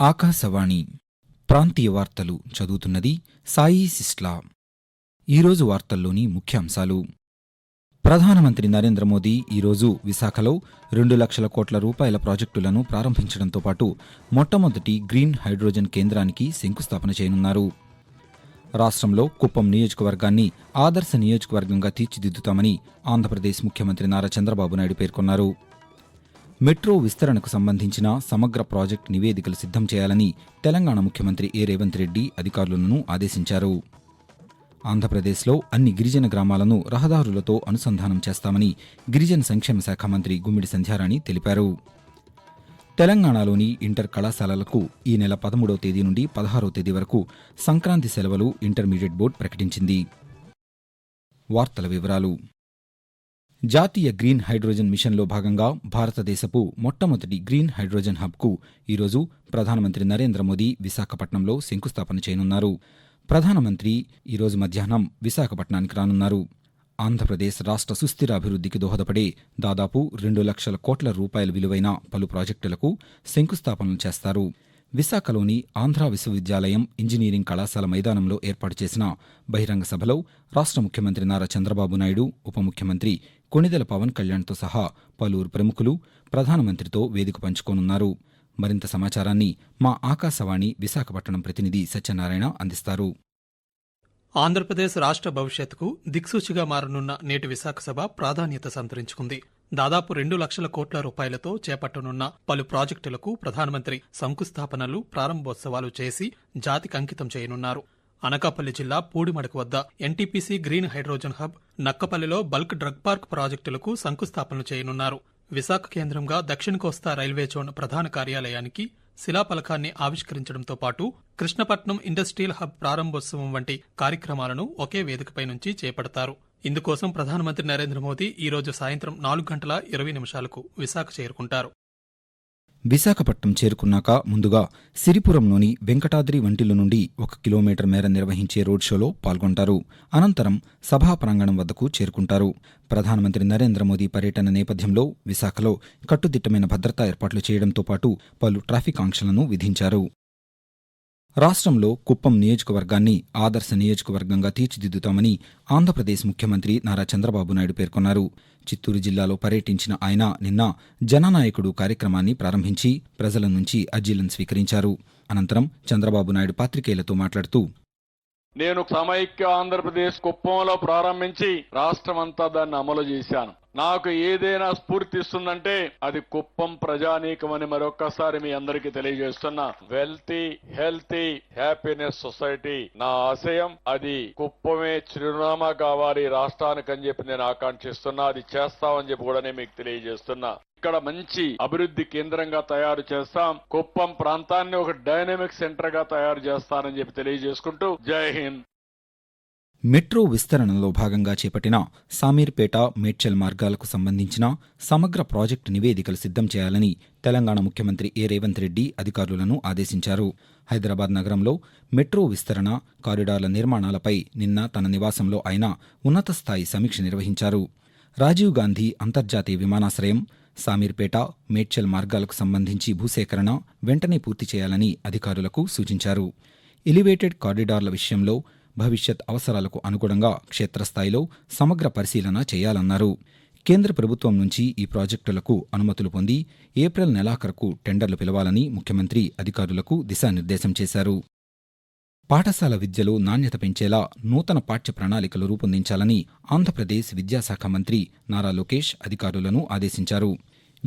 ఆకాశవాణి ప్రాంతీయ వార్తలు చదువుతున్నది సాయి సిస్లా. ఈరోజు వార్తల్లోని ముఖ్యాంశాలు. ప్రధానమంత్రి నరేంద్ర మోదీ ఈరోజు విశాఖలో రెండు లక్షల కోట్ల రూపాయల ప్రాజెక్టులను ప్రారంభించడంతో పాటు మొట్టమొదటి గ్రీన్ హైడ్రోజన్ కేంద్రానికి శంకుస్థాపన చేయనున్నారు. రాష్ట్రంలో కుప్పం నియోజకవర్గాన్ని ఆదర్శ నియోజకవర్గంగా తీర్చిదిద్దుతామని ఆంధ్రప్రదేశ్ ముఖ్యమంత్రి నారా చంద్రబాబు నాయుడు పేర్కొన్నారు. మెట్రో విస్తరణకు సంబంధించిన సమగ్ర ప్రాజెక్టు నివేదికలు సిద్ధం చేయాలని తెలంగాణ ముఖ్యమంత్రి ఏ రేవంత్ రెడ్డి అధికారులను ఆదేశించారు. ఆంధ్రప్రదేశ్లో అన్ని గిరిజన గ్రామాలను రహదారులతో అనుసంధానం చేస్తామని గిరిజన సంక్షేమ శాఖ మంత్రి గుమ్మిడి సంధ్యారాణి తెలిపారు. తెలంగాణలోని ఇంటర్ కళాశాలలకు ఈ నెల పదమూడవ తేదీ నుండి పదహారవ తేదీ వరకు సంక్రాంతి సెలవులు ఇంటర్మీడియట్ బోర్డు ప్రకటించింది. వార్తల వివరాలు జాతీయ గ్రీన్ హైడ్రోజన్ మిషన్లో భాగంగా భారతదేశపు మొట్టమొదటి గ్రీన్ హైడ్రోజన్ హబ్కు ఈరోజు ప్రధానమంత్రి నరేంద్ర మోదీ విశాఖపట్నంలో శంకుస్థాపన చేయనున్నారు. ప్రధానమంత్రి ఈరోజు మధ్యాహ్నం విశాఖపట్నానికి రానున్నారు. ఆంధ్రప్రదేశ్ రాష్ట్ర సుస్థిర అభివృద్ధికి దోహదపడే దాదాపు రెండు లక్షల కోట్ల రూపాయల విలువైన పలు ప్రాజెక్టులకు శంకుస్థాపనలు చేస్తారు. విశాఖలోని ఆంధ్ర విశ్వవిద్యాలయం ఇంజనీరింగ్ కళాశాల మైదానంలో ఏర్పాటు చేసిన బహిరంగ సభలో రాష్ట్ర ముఖ్యమంత్రి నారా చంద్రబాబు నాయుడు ఉప ముఖ్యమంత్రి కొణిదెల పవన్ కళ్యాణ్తో సహా పలువురు ప్రముఖులు ప్రధానమంత్రితో వేదిక పంచుకోనున్నారు. మరింత సమాచారాన్ని మా ఆకాశవాణి విశాఖపట్నం ప్రతినిధి సత్యనారాయణ అందిస్తారు. ఆంధ్రప్రదేశ్ రాష్ట్ర భవిష్యత్తుకు దిక్సూచిగా మారనున్న నేటి విశాఖ సభ ప్రాధాన్యత సంతరించుకుంది. దాదాపు రెండు లక్షల కోట్ల రూపాయలతో చేపట్టనున్న పలు ప్రాజెక్టులకు ప్రధానమంత్రి శంకుస్థాపనలు ప్రారంభోత్సవాలు చేసి జాతికి అంకితం చేయనున్నారు. అనకాపల్లి జిల్లా పూడిమడకు వద్ద ఎన్టీపీసీ గ్రీన్ హైడ్రోజన్ హబ్ నక్కపల్లిలో బల్క్ డ్రగ్ పార్క్ ప్రాజెక్టులకు శంకుస్థాపనలు చేయనున్నారు. విశాఖ కేంద్రంగా దక్షిణ కోస్తా రైల్వే జోన్ ప్రధాన కార్యాలయానికి శిలాఫలకాన్ని ఆవిష్కరించడంతో పాటు కృష్ణపట్నం ఇండస్ట్రియల్ హబ్ ప్రారంభోత్సవం వంటి కార్యక్రమాలను ఒకే వేదికపై నుంచి చేపడతారు. ఇందుకోసం ప్రధానమంత్రి నరేంద్ర మోదీ ఈరోజు సాయంత్రం నాలుగు గంటల ఇరవై నిమిషాలకు విశాఖ చేరుకుంటారు. విశాఖపట్నం చేరుకున్నాక ముందుగా సిరిపురంలోని వెంకటాద్రి వంటిల నుండి ఒక కిలోమీటర్ మేర నిర్వహించే రోడ్ షోలో పాల్గొంటారు. అనంతరం సభా ప్రాంగణం వద్దకు చేరుకుంటారు. ప్రధానమంత్రి నరేంద్ర మోదీ పర్యటన నేపథ్యంలో విశాఖలో కట్టుదిట్టమైన భద్రతా ఏర్పాట్లు చేయడంతో పాటు పలు ట్రాఫిక్ ఆంక్షలను విధించారు. రాష్ట్రంలో కుప్పం నియోజకవర్గాన్ని ఆదర్శ నియోజకవర్గంగా తీర్చిదిద్దుతామని ఆంధ్రప్రదేశ్ ముఖ్యమంత్రి నారా చంద్రబాబు నాయుడు పేర్కొన్నారు. చిత్తూరు జిల్లాలో పర్యటించిన ఆయన నిన్న జననాయకుడు కార్యక్రమాన్ని ప్రారంభించి ప్రజల నుంచి అర్జీలను స్వీకరించారు. అనంతరం చంద్రబాబు నాయుడు పాత్రికేయులతో మాట్లాడుతూ నేను సమైక్య ఆంధ్రప్రదేశ్ కుప్పంలో ప్రారంభించి రాష్ట్రమంతా దాన్ని అమలు చేశాను. నాకు ఏదైనా స్ఫూర్తి ఇస్తుందంటే అది కుప్పం ప్రజానీకం అని మరొక్కసారి మీ అందరికీ తెలియజేస్తున్నా. వెల్తీ హెల్తీ హ్యాపీనెస్ సొసైటీ నా ఆశయం అది కుప్పమే చిరునామా కావాలి రాష్ట్రానికి అని చెప్పి నేను ఆకాంక్షిస్తున్నా. అది చేస్తామని చెప్పి కూడా నేను మీకు తెలియజేస్తున్నా. ఇక్కడ మంచి అభివృద్ధి కేంద్రంగా తయారు చేస్తాం. కుప్పం ప్రాంతాన్ని ఒక డైనమిక్ సెంటర్గా తయారు చేస్తానని చెప్పి తెలియజేసుకుంటూ జై హింద్. మెట్రో విస్తరణలో భాగంగా చేపట్టిన సామీర్పేట మేడ్చల్ మార్గాలకు సంబంధించిన సమగ్ర ప్రాజెక్టు నివేదికలు సిద్ధం చేయాలని తెలంగాణ ముఖ్యమంత్రి ఏ. రేవంత్ రెడ్డి అధికారులను ఆదేశించారు. హైదరాబాద్ నగరంలో మెట్రో విస్తరణ కారిడార్ల నిర్మాణాలపై నిన్న తన నివాసంలో ఆయన ఉన్నత స్థాయి సమీక్ష నిర్వహించారు. రాజీవ్ గాంధీ అంతర్జాతీయ విమానాశ్రయం సామీర్పేట మేడ్చల్ మార్గాలకు సంబంధించి భూసేకరణ వెంటనే పూర్తి చేయాలని అధికారులకు సూచించారు. ఎలివేటెడ్ కారిడార్ల విషయంలో భవిష్యత్ అవసరాలకు అనుగుణంగా క్షేత్రస్థాయిలో సమగ్ర పరిశీలన చేయాలన్నారు. కేంద్ర ప్రభుత్వం నుంచి ఈ ప్రాజెక్టులకు అనుమతులు పొంది ఏప్రిల్ నెలాఖరుకు టెండర్లు పిలవాలని ముఖ్యమంత్రి అధికారులకు దిశానిర్దేశం చేశారు. పాఠశాల విద్యలో నాణ్యత పెంచేలా నూతన పాఠ్య ప్రణాళికలు రూపొందించాలని ఆంధ్రప్రదేశ్ విద్యాశాఖ మంత్రి నారా లోకేష్ అధికారులను ఆదేశించారు.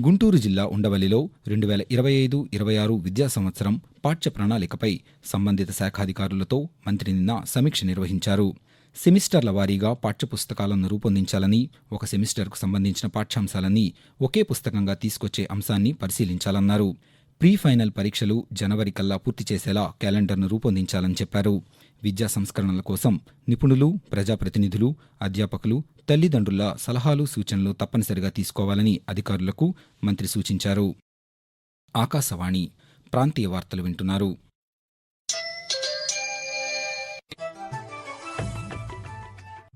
గుంటూరు జిల్లా ఉండవల్లిలో రెండు వేల ఇరవై ఐదు ఇరవై ఆరు విద్యా సంవత్సరం పాఠ్య ప్రణాళికపై సంబంధిత శాఖాధికారులతో మంత్రి నిన్న సమీక్ష నిర్వహించారు. సెమిస్టర్ల వారీగా పాఠ్యపుస్తకాలను రూపొందించాలని ఒక సెమిస్టర్కు సంబంధించిన పాఠ్యాంశాలన్నీ ఒకే పుస్తకంగా తీసుకొచ్చే అంశాన్ని పరిశీలించాలన్నారు. ప్రీ ఫైనల్ పరీక్షలు జనవరి కల్లా పూర్తి చేసేలా క్యాలెండర్ను రూపొందించాలని చెప్పారు. విద్యా సంస్కరణల కోసం నిపుణులు ప్రజాప్రతినిధులు అధ్యాపకులు తల్లిదండ్రుల సలహాలు సూచనలు తప్పనిసరిగా తీసుకోవాలని అధికారులకు మంత్రి సూచించారు. ఆకాశవాణి ప్రాంతీయ వార్తలు వింటున్నారు.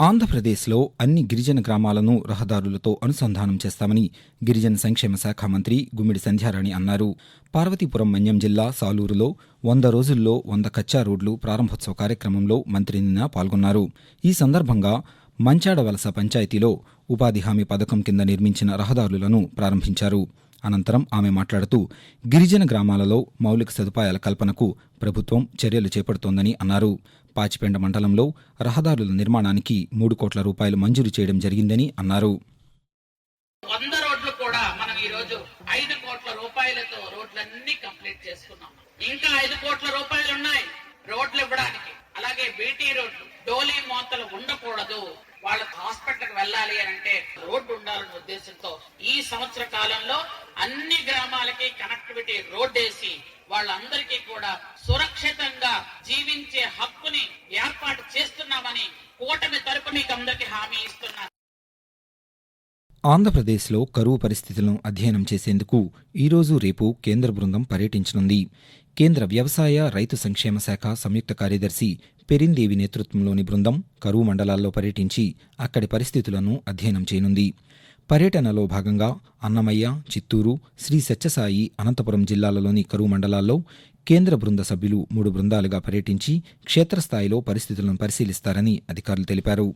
ఆంధ్రప్రదేశ్లో అన్ని గిరిజన గ్రామాలను రహదారులతో అనుసంధానం చేస్తామని గిరిజన సంక్షేమ శాఖ మంత్రి గుమ్మిడి సంధ్యారాణి అన్నారు. పార్వతీపురం మన్యం జిల్లా సాలూరులో వంద రోజుల్లో వంద కచ్చా రోడ్లు ప్రారంభోత్సవ కార్యక్రమంలో మంత్రి నిన్న పాల్గొన్నారు. ఈ సందర్భంగా మంచాడ వలస పంచాయతీలో ఉపాధి హామీ పథకం కింద నిర్మించిన రహదారులను ప్రారంభించారు. అనంతరం ఆమె మాట్లాడుతూ గిరిజన గ్రామాలలో మౌలిక సదుపాయాల కల్పనకు ప్రభుత్వం చర్యలు చేపడుతోందని అన్నారు. పాచిపెండ మండలంలో రహదారుల నిర్మాణానికి మూడు కోట్ల రూపాయలు మంజూరు చేయడం జరిగిందని అన్నారు. వంద రోడ్లు కూడా మనం ఈ రోజు ఐదు కోట్ల రూపాయలతో రోడ్లన్నీ కంప్లీట్ చేసుకున్నాం. ఇంకా ఐదు కోట్ల రూపాయలు ఉన్నాయి రోడ్లు ఇవ్వడానికి. అలాగే బీటీ రోడ్లు డోలీ మోతలు ఉండకూడదు. వాళ్ళ హాస్పిటల్కి వెళ్ళాలి అని అంటే రోడ్డు ఉండాలనే ఉద్దేశంతో ఈ సంవత్సర కాలంలో అన్ని గ్రామాలకి కనెక్టివిటీ రోడ్ వేసి వాళ్ళందరికీ కూడా సురక్షితంగా జీవించే హక్కుని ఏర్పాటు చేస్తున్నామని కూటమి తరపు మీకు అందరికీ హామీ ఇస్తున్నాను. ఆంధ్రప్రదేశ్లో కరువు పరిస్థితులను అధ్యయనం చేసేందుకు ఈరోజు రేపు కేంద్ర బృందం పర్యటించనుంది. కేంద్ర వ్యవసాయ రైతు సంక్షేమ శాఖ సంయుక్త కార్యదర్శి పెరిందేవి నేతృత్వంలోని బృందం కరువు మండలాల్లో పర్యటించి అక్కడి పరిస్థితులను అధ్యయనం చేయనుంది. పర్యటనలో భాగంగా అన్నమయ్య చిత్తూరు శ్రీ సత్యసాయి అనంతపురం జిల్లాలలోని కరువు మండలాల్లో కేంద్ర బృంద సభ్యులు మూడు బృందాలుగా పర్యటించి క్షేత్రస్థాయిలో పరిస్థితులను పరిశీలిస్తారని అధికారులు తెలిపారు.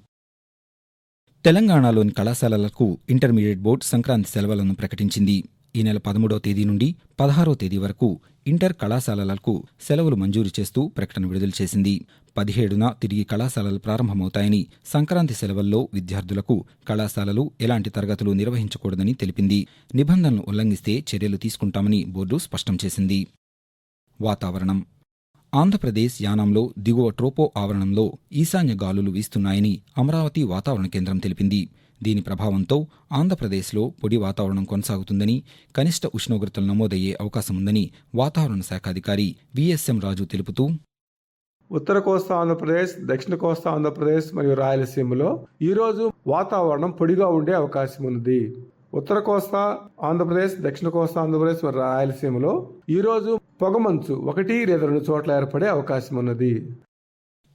తెలంగాణలోని కళాశాలలకు ఇంటర్మీడియట్ బోర్డు సంక్రాంతి సెలవులను ప్రకటించింది. ఈ నెల పదమూడవ తేదీ నుండి పదహారో తేదీ వరకు ఇంటర్ కళాశాలలకు సెలవులు మంజూరు చేస్తూ ప్రకటన విడుదల చేసింది. పదిహేడున తిరిగి కళాశాలలు ప్రారంభమవుతాయని సంక్రాంతి సెలవుల్లో విద్యార్థులకు కళాశాలలు ఎలాంటి తరగతులు నిర్వహించకూడదని తెలిపింది. నిబంధనలు ఉల్లంఘిస్తే చర్యలు తీసుకుంటామని బోర్డు స్పష్టం చేసింది. వాతావరణం. ఆంధ్రప్రదేశ్ యానాంలో దిగువ ట్రోపో ఆవరణంలో ఈశాన్య గాలులు వీస్తున్నాయని అమరావతి వాతావరణ కేంద్రం తెలిపింది. దీని ప్రభావంతో ఆంధ్రప్రదేశ్లో పొడి వాతావరణం కొనసాగుతుందని కనిష్ట ఉష్ణోగ్రతలు నమోదయ్యే అవకాశముందని వాతావరణ శాఖ అధికారి విఎస్ఎం రాజు తెలుపుతూ ఉత్తర కోస్తా ఆంధ్రప్రదేశ్ దక్షిణ కోస్తా ఆంధ్రప్రదేశ్ మరియు రాయలసీమలో ఈ రోజు వాతావరణం పొడిగా ఉండే అవకాశం ఉంది ఉత్తర కోస్తా ఆంధ్రప్రదేశ్ దక్షిణ కోస్తా ఆంధ్రప్రదేశ్ మరియు రాయలసీమలో ఈ రోజు పొగమంచు ఒకటి లేదా రెండు చోట్ల ఏర్పడే అవకాశం ఉన్నది.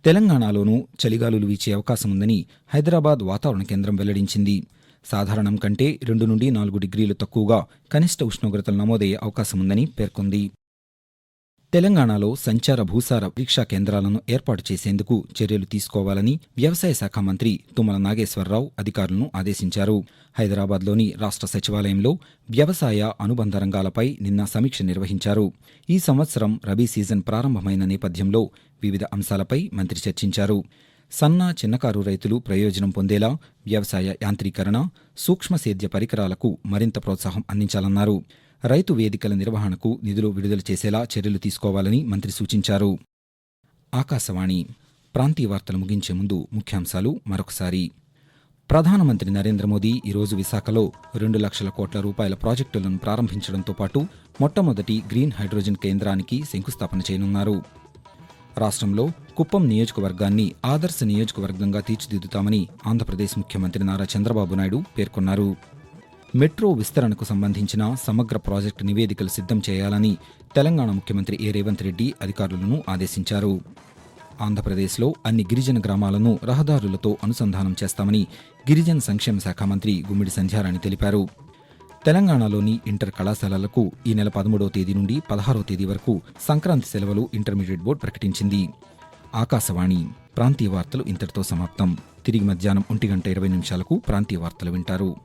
తెలంగాణలోనూ చలిగాలులు వీచే అవకాశం ఉందని హైదరాబాద్ వాతావరణ కేంద్రం వెల్లడించింది. సాధారణం కంటే రెండు నుండి నాలుగు డిగ్రీలు తక్కువగా కనిష్ట ఉష్ణోగ్రతలు నమోదయ్యే అవకాశం ఉందని పేర్కొంది. తెలంగాణలో సంచార భూసార పరీక్షా కేంద్రాలను ఏర్పాటు చేసేందుకు చర్యలు తీసుకోవాలని వ్యవసాయ శాఖ మంత్రి తుమ్మల నాగేశ్వరరావు అధికారులను ఆదేశించారు. హైదరాబాద్లోని రాష్ట్ర సచివాలయంలో వ్యవసాయ అనుబంధ రంగాలపై నిన్న సమీక్ష నిర్వహించారు. ఈ సంవత్సరం రబీ సీజన్ ప్రారంభమైన నేపథ్యంలో వివిధ అంశాలపై మంత్రి చర్చించారు. సన్న చిన్నకారు రైతులు ప్రయోజనం పొందేలా వ్యవసాయ యాంత్రీకరణ సూక్ష్మ సేద్య పరికరాలకు మరింత ప్రోత్సాహం అందించాలన్నారు. రైతు వేదికల నిర్వహణకు నిధులు విడుదల చేసేలా చర్యలు తీసుకోవాలని మంత్రి సూచించారు. ఆకాశవాణి ప్రాంతీయ వార్తలు ముగించే ముందు ముఖ్యాంశాలు మరొకసారి. ప్రధానమంత్రి నరేంద్ర మోదీ ఈరోజు విశాఖలో రెండు లక్షల కోట్ల రూపాయల ప్రాజెక్టులను ప్రారంభించడంతో పాటు మొట్టమొదటి గ్రీన్ హైడ్రోజన్ కేంద్రానికి శంకుస్థాపన చేయనున్నారు. రాష్ట్రంలో కుప్పం నియోజకవర్గాన్ని ఆదర్శ నియోజకవర్గంగా తీర్చిదిద్దుతామని ఆంధ్రప్రదేశ్ ముఖ్యమంత్రి నారా చంద్రబాబు నాయుడు పేర్కొన్నారు. మెట్రో విస్తరణకు సంబంధించిన సమగ్ర ప్రాజెక్టు నివేదికలు సిద్ధం చేయాలని తెలంగాణ ముఖ్యమంత్రి ఏ రేవంత్ రెడ్డి అధికారులను ఆదేశించారు. ఆంధ్రప్రదేశ్లో అన్ని గిరిజన గ్రామాలను రహదారులతో అనుసంధానం చేస్తామని గిరిజన సంక్షేమ శాఖ మంత్రి గుమ్మిడి సంధ్యారాణి తెలిపారు. తెలంగాణలోని ఇంటర్ కళాశాలలకు ఈ నెల పదమూడవ తేదీ నుండి పదహారవ తేదీ వరకు సంక్రాంతి సెలవులు ఇంటర్మీడియట్ బోర్డు ప్రకటించింది. ఆకాశవాణి ప్రాంతీయ వార్తలు ఇంతటితో సమాప్తం. తిరిగి మధ్యాహ్నం ఒంటి గంట ఇరవై నిమిషాలకు ప్రాంతీయ వార్తలు వింటారు.